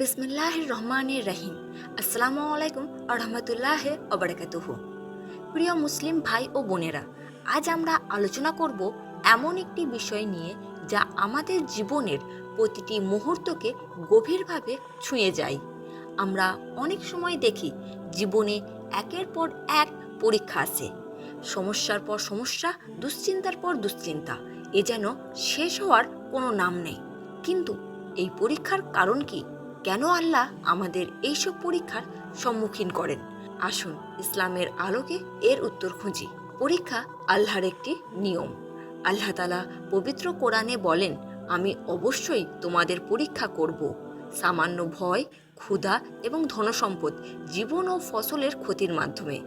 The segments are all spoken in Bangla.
বিসমিল্লাহ রহমান রহিম। আসসালামু আলাইকুম রহমতুল্লাহ অবরাকাতুহ প্রিয় মুসলিম ভাই ও বোনেরা, আজ আমরা আলোচনা করব এমন একটি বিষয় নিয়ে যা আমাদের জীবনের প্রতিটি মুহূর্তকে গভীরভাবে ছুঁয়ে যায়। আমরা অনেক সময় দেখি, জীবনে একের পর এক পরীক্ষা আসে। সমস্যার পর সমস্যা, দুশ্চিন্তার পর দুশ্চিন্তা, এ যেন শেষ হওয়ার কোনো নাম নেই। কিন্তু এই পরীক্ষার কারণ কি? কেন আল্লাহ আমাদের এইসব পরীক্ষার সম্মুখীন করেন? আসুন, ইসলামের আলোকে এর উত্তর খুঁজি। পরীক্ষা আল্লাহর একটি নিয়ম। আল্লাহ তালা পবিত্র কোরআনে বলেন, আমি অবশ্যই তোমাদের পরীক্ষা করব। সামান্য ভয়, ক্ষুধা এবং ধনসম্পদ, জীবন ও ফসলের ক্ষতির মাধ্যমে।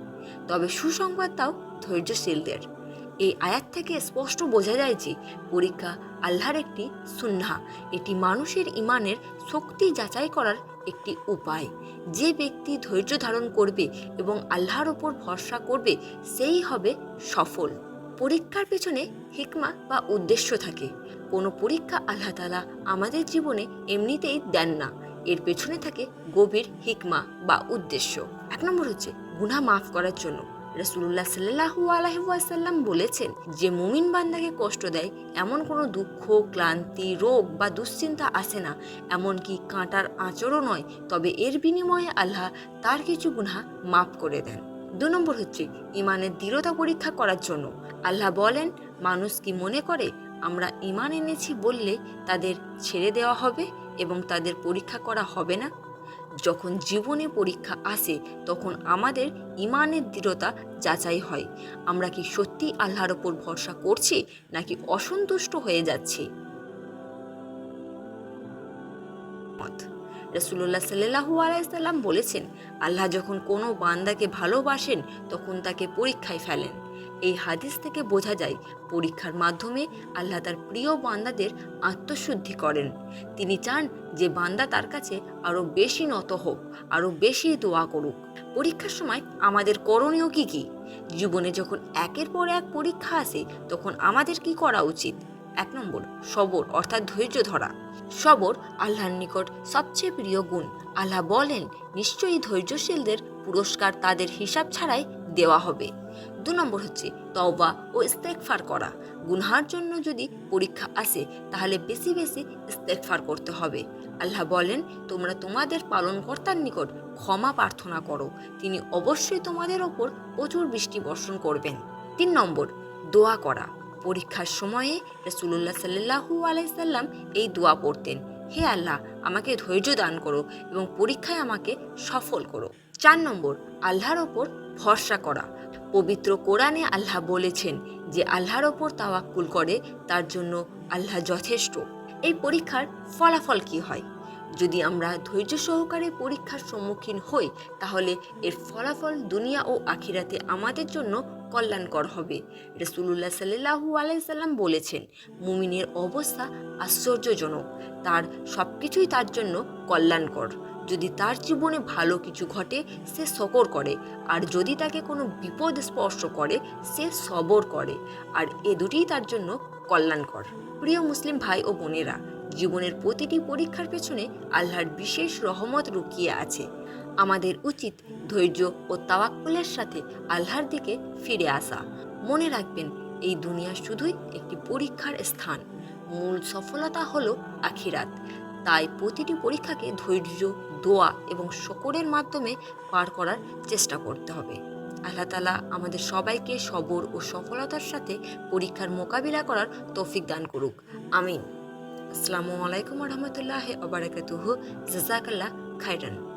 তবে সুসংবাদ তাও ধৈর্যশীলদের। এই আয়াত থেকে স্পষ্ট বোঝা যায় যে পরীক্ষা আল্লাহর একটি সুন্নাহা। এটি মানুষের ইমানের শক্তি যাচাই করার একটি উপায়। যে ব্যক্তি ধৈর্য ধারণ করবে এবং আল্লাহর ওপর ভরসা করবে, সেই হবে সফল। পরীক্ষার পেছনে হিকমা বা উদ্দেশ্য থাকে। কোনো পরীক্ষা আল্লাহ তালা আমাদের জীবনে এমনিতেই দেন না। এর পেছনে থাকে গভীর হিকমা বা উদ্দেশ্য। এক নম্বর হচ্ছে গুনাহ মাফ করার জন্য। রসুল্লাহ সাল্লাহু আলহাসাল্লাম বলেছেন, যে মুমিন বান্দাকে কষ্ট দেয়, এমন কোনো দুঃখ, ক্লান্তি, রোগ বা দুশ্চিন্তা আসে না। এমনকি কাঁটার আঁচড়ও নয়। তবে এর বিনিময়ে আল্লাহ তার কিছু গুনাহ মাফ করে দেন। দু নম্বর হচ্ছে, ইমানের দৃঢ়তা পরীক্ষা করার জন্য। আল্লাহ বলেন, মানুষ কি মনে করে, আমরা ইমান এনেছি বললে তাদের ছেড়ে দেওয়া হবে এবং তাদের পরীক্ষা করা হবে না? যখন জীবনে পরীক্ষা আসে, তখন আমাদের ইমানের দৃঢ়তা যাচাই হয়। আমরা কি সত্যি আল্লাহর ওপর ভরসা করছি, নাকি অসন্তুষ্ট হয়ে যাচ্ছি? রসুল্লাহ সাল্লাহু আলাইসাল্লাম বলেছেন, আল্লাহ যখন কোনো বান্দাকে ভালোবাসেন, তখন তাকে পরীক্ষায় ফেলেন। এই হাদিস থেকে বোঝা যায়, পরীক্ষার মাধ্যমে আল্লাহ তার প্রিয় বান্দাদের আত্মশুদ্ধি করেন। তিনি চান যে বান্দা তার কাছে আরও বেশি নত হোক আরও বেশি দোয়া করুক। পরীক্ষার সময় আমাদের করণীয় কি কি? জীবনে যখন একের পর এক পরীক্ষা আসে, তখন আমাদের কি করা উচিত? এক নম্বর, সবর, অর্থাৎ ধৈর্য ধরা। সবর আল্লাহর নিকট সবচেয়ে প্রিয় গুণ। আল্লাহ বলেন, নিশ্চয়ই ধৈর্যশীলদের পুরস্কার তাদের হিসাব ছাড়াই দেওয়া হবে। দু নম্বর হচ্ছে তওবা ও ইস্তেকফার করা। গুনহার জন্য যদি পরীক্ষা আসে, তাহলে বেশি বেশি ইস্তেকফার করতে হবে। আল্লাহ বলেন, তোমরা তোমাদের পালনকর্তার নিকট ক্ষমা প্রার্থনা করো। তিনি অবশ্যই তোমাদের ওপর প্রচুর বৃষ্টি বর্ষণ করবেন। তিন নম্বর, দোয়া করা। পরীক্ষার সময়ে রসুল্লাহ সাল্লাহু আলাইসাল্লাম এই দোয়া পড়তেন, হে আল্লাহ, আমাকে ধৈর্য দান করো এবং পরীক্ষায় আমাকে সফল করো। চার নম্বর, আল্লাহর ওপর ভরসা করা। পবিত্র কোরআনে আল্লাহ বলেছেন যে আল্লাহর ওপর তাওয়াক্কুল করে, তার জন্য আল্লাহ যথেষ্ট। এই পরীক্ষার ফলাফল কি হয়? যদি আমরা ধৈর্য সহকারে পরীক্ষার সম্মুখীন হই, তাহলে এর ফলাফল দুনিয়া ও আখিরাতে আমাদের জন্য কল্যাণকর হবে। রসুল্লাহ সাল্লাহু আলাইসাল্লাম বলেছেন, মুমিনের অবস্থা আশ্চর্যজনক। তার সব কিছুই তার জন্য কল্যাণকর। যদি তার জীবনে ভালো কিছু ঘটে, সে শকর করে। আর যদি তাকে কোনো বিপদ স্পর্শ করে, সে সবর করে। আর এ দুটিই তার জন্য কল্যাণকর। প্রিয় মুসলিম ভাই ও বোনেরা, জীবনের প্রতিটি পরীক্ষার পেছনে আল্লাহর বিশেষ রহমত লুকিয়ে আছে। আমাদের উচিত ধৈর্য ও তাওয়াক্কুলের সাথে আল্লাহর দিকে ফিরে আসা। মনে রাখবেন, এই দুনিয়া শুধুই একটি পরীক্ষার স্থান। মূল সফলতা হলো আখিরাত। তাই প্রতিটি পরীক্ষাকে ধৈর্য, দোয়া এবং শকরের মাধ্যমে পার করার চেষ্টা করতে হবে। আল্লাহ তালা আমাদের সবাইকে সবর ও সফলতার সাথে পরীক্ষার মোকাবিলা করার তৌফিক দান করুক। আমিন। আসসালামু আলাইকুম রহমতুল্লাহ আবরাকাতুহু জাজাকাল্লাহ খাইরান